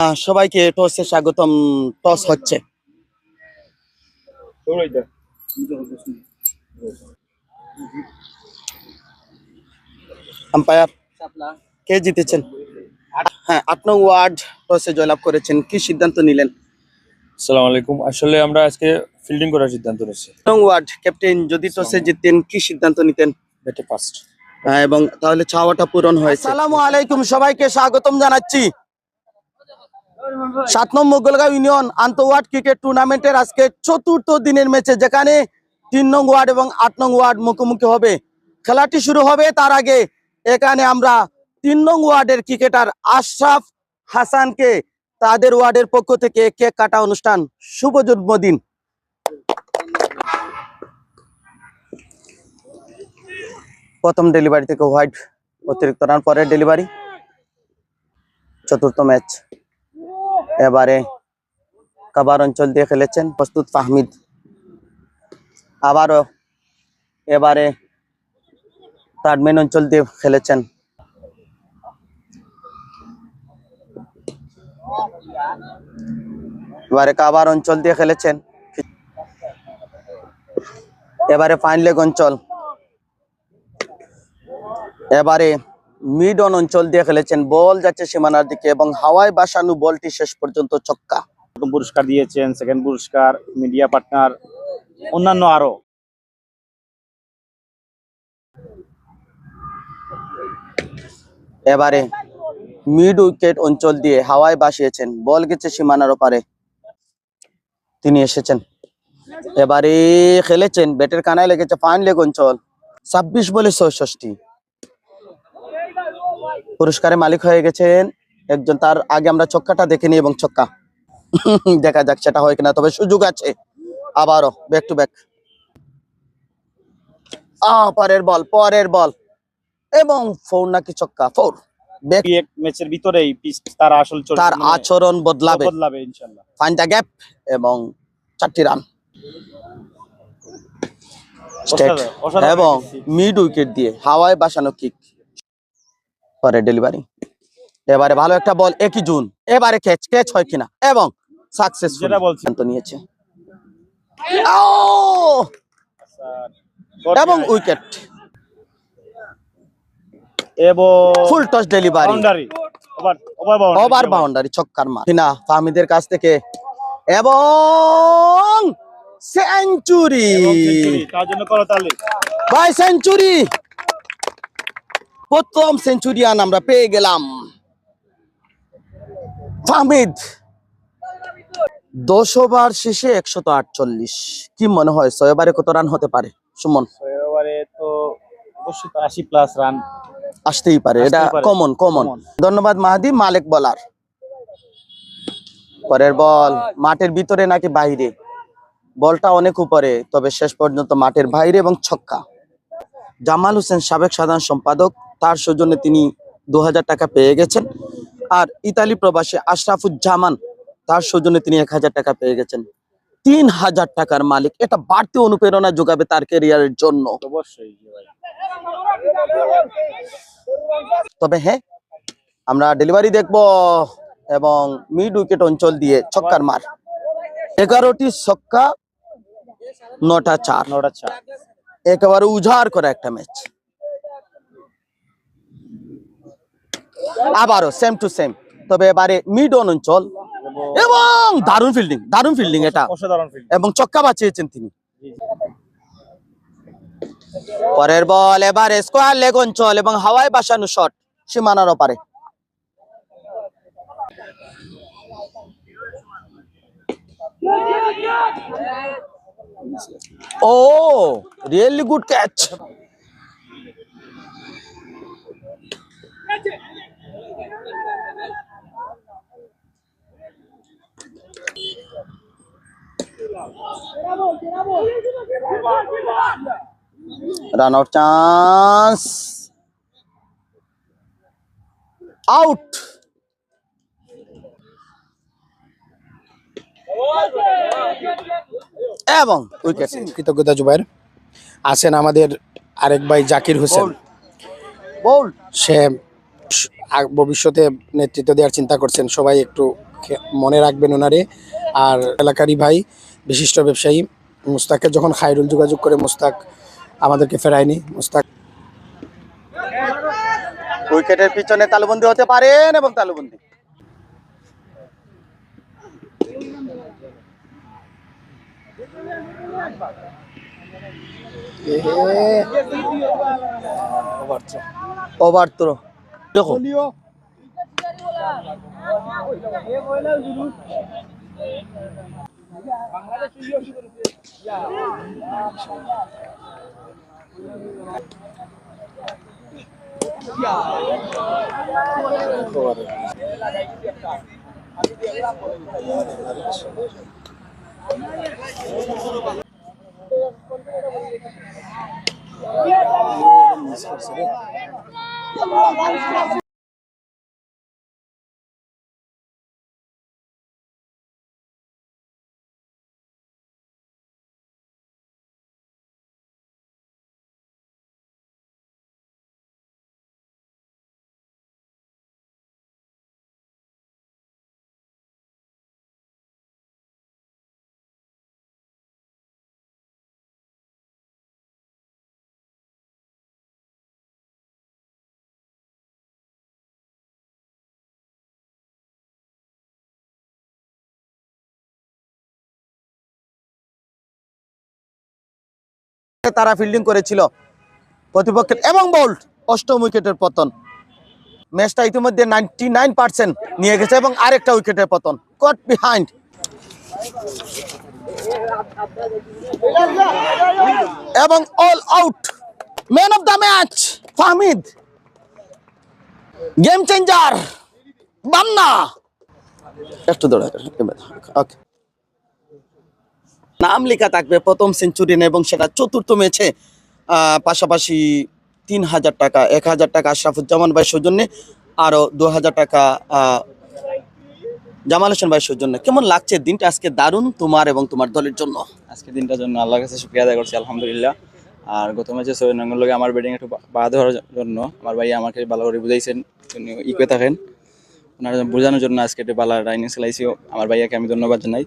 আহ, সবাইকে টসে স্বাগতম। টস হচ্ছে। আম্পায়ার কে জিতেছেন? হ্যাঁ আট নং ওয়ার্ড টসে জয়লাভ করেছেন। কি সিদ্ধান্ত নিলেন? আসসালামু আলাইকুম। আসলে আমরা আজকে ফিল্ডিং করার সিদ্ধান্ত নিয়েছি। নং ওয়ার্ড ক্যাপ্টেন যদি টসে জিততেন কি সিদ্ধান্ত নিতেন? ব্যাটে ফার্স্ট হ্যাঁ, এবং তাহলে চাওয়াটা পূরণ হয়েছে। সালামু আলাইকুম সবাইকে স্বাগতম জানাচ্ছি। সাত নম্বর গোলগাঁও ইউনিয়ন আন্তঃওয়ার্ড ক্রিকেট টুর্নামেন্টের আজকে চতুর্থ দিনের ম্যাচে, যেখানে তিন নং ওয়ার্ড এবং আট নং ওয়ার্ড মুখোমুখি হবে। খেলাটি শুরু হবে তার আগে এখানে আমরা তিন নং ওয়ার্ডের ক্রিকেটার আশরাফ হাসানকে তাদের ওয়ার্ডের পক্ষ থেকে কেক কাটা অনুষ্ঠান। শুভ জন্মদিন। প্রথম ডেলিভারি থেকে হোয়াইট অতিরিক্ত রান, পরের ডেলিভারি। চতুর্থ ম্যাচ। এবারে কাবার অঞ্চল দিয়ে খেলেছেন প্রস্তুত ফাহমিদ। আবারও এবারে তাডমেন অঞ্চল দিয়ে খেলেছেন। এবারে কাবার অঞ্চল দিয়ে খেলেছেন। এবারে ফাইন লেগ অঞ্চল। এবারে মিড অন অঞ্চল দিয়ে খেলেছেন। বল যাচ্ছে সীমানার দিকে এবং হাওয়ায় বাসানো বলটি শেষ পর্যন্ত ছক্কা। প্রথম পুরস্কার দিয়েছেন সেকেন্ড পুরস্কার মিডিয়া পার্টনার অন্যান্য আরও এবারে মিড উইকেট অঞ্চল দিয়ে হাওয়ায় বাসিয়েছেন। বল গেছে সীমানার ওপারে। তিনি এসেছেন। এবারে খেলেছেন ব্যাটের কানায় লেগেছে ফাইন লেগ অঞ্চল। ছাব্বিশ বলে ছয়ষষ্টি পুরস্কারে মালিক হয়ে গেছেন। একজন তার আগে আমরা ছক্কাটা দেখে নিই এবং ছক্কা। দেখা যাক সেটা হয় কিনা তবে সুযোগ আছে। আবারও ব্যাক টু ব্যাক আহ পরের বল পরের বল। এবং ফোর নাকি ছক্কা ফোর এক ম্যাচের ভিতরেই তার আসল তার মানে আচরণ বদলাবে। দ্য গ্যাপ এবং চারটি রান এবং মিড উইকেট দিয়ে হাওয়ায় বাসানো কিক পরে ডেলিভারি এবারে ভালো একটা বল একই জুন? এবারে ক্যাচ ক্যাচ হয় কিনা? এবং সাকসেসফুল। সিদ্ধান্ত নিয়েছে। এবং উইকেট এবং full toss delivery boundary over over boundary ছক্কার মার। কিনা ফাহমিদের কাছ থেকে। এবং সেঞ্চুরি ভাই সেঞ্চুরি প্রথম সেঞ্চুরিয়ান আমরা পেয়ে গেলাম। ফাহমিদ দশ ওভার শেষে একশত আটচল্লিশ। কি মনে হয় ছয় ওভারে কত রান হতে পারে? সুমন। ছয় ওভারে তো অবশ্যই আশি প্লাস রান আসতেই পারে এটা কমন কমন ধন্যবাদ মাহাদি মালিক বলার পরের বল মাঠের ভিতরে নাকি বাইরে? বলটা অনেক উপরে তবে শেষ পর্যন্ত মাঠের বাইরে এবং ছক্কা। জামাল হোসেন সাবেক সাধারণ সম্পাদক তার সৌজন্যে তিনি দু হাজার টাকা পেয়ে গেছেন। আর ইতালি প্রবাসী আশরাফুজ্জামান তার সৌজন্যে তিনি এক হাজার টাকা পেয়ে গেছেন। তিন হাজার টাকার মালিক। এটা বাড়তি অনুপ্রেরণা যোগাবে তার ক্যারিয়ারের জন্য। তবে হ্যাঁ আমরা ডেলিভারি দেখব এবং মিড উইকেট অঞ্চল দিয়ে ছক্কার মার। এগারোটি ছক্কা নটা চার। নটা চার। একেবারে উজাড় করা একটা ম্যাচ আবারও সেম টু সেম তবে এবারে মিড অন অঞ্চল এবং দারুণ ফিল্ডিং দারুণ ফিল্ডিং এটা। এবং চক্কা বাঁচিয়েছেন তিনি। পরের বল এবারে স্কোয়ার লেগ অঞ্চল এবং হাওয়ায় বাসানো শট সীমানার ওপারে। ও really good catch run out chance out এবং উইকেট কৃতজ্ঞতা জুবাইর। আছেন আমাদের আরেক ভাই জাকির হোসেন। বল সে ভবিষ্যতে নেতৃত্ব দেওয়ার চিন্তা করছেন। সবাই একটু মনে রাখবেন ওনারে। আর এলাকারই ভাই বিশিষ্ট ব্যবসায়ী। মুস্তাককে যখন খায়রুল যোগাযোগ করে মুস্তাক আমাদেরকে ফেরায়নি। মুস্তাক উইকেটের পিছনে তালুবন্দি হতে পারেন এবং তালুবন্দি। ওভার থ্রো দেখো। Yeah. তারা ফিল্ডিং করেছিল। প্রতিপক্ষের এবং বোল্ট অষ্টম উইকেটের পতন। ম্যাচটা ইতিমধ্যে নাইনটি নাইন পার্সেন্ট নিয়ে গেছে এবং আরেকটা উইকেটের পতন। কট বিহাইন্ড এবং all out man of the match Fahmid game changer Banna একটু দৌড়া ওকে নাম লেখা থাকবে প্রথম সেঞ্চুরি এবং সেটা চতুর্থ ম্যাচে পাশাপাশি তিন হাজার টাকা, এক হাজার টাকা আশরাফুজ্জামান ভাই সৌজন্যে আরও দু হাজার টাকা জামাল হোসেন ভাই সৌজন্যে। কেমন লাগছে দিনটা? আজকে দারুণ তোমার এবং তোমার দলের জন্য। আজকে দিনটার জন্য আল্লাহর কাছে শুক্রিয়া আদায় করছি, আলহামদুলিল্লাহ। আর গত ম্যাচে সৈয়দ নঙ্গল লগে আমার ব্যাটিং একটু বা- দেওয়ার জন্য, আমার ভাই আমাকে ভালো করে বুঝাইছেন ইকুয়ে থাকেন। ওনার বোঝানোর জন্য আজকে একটু ভালো ইনিংস খেলাইছি। আমার ভাইয়াকে আমি ধন্যবাদ জানাই।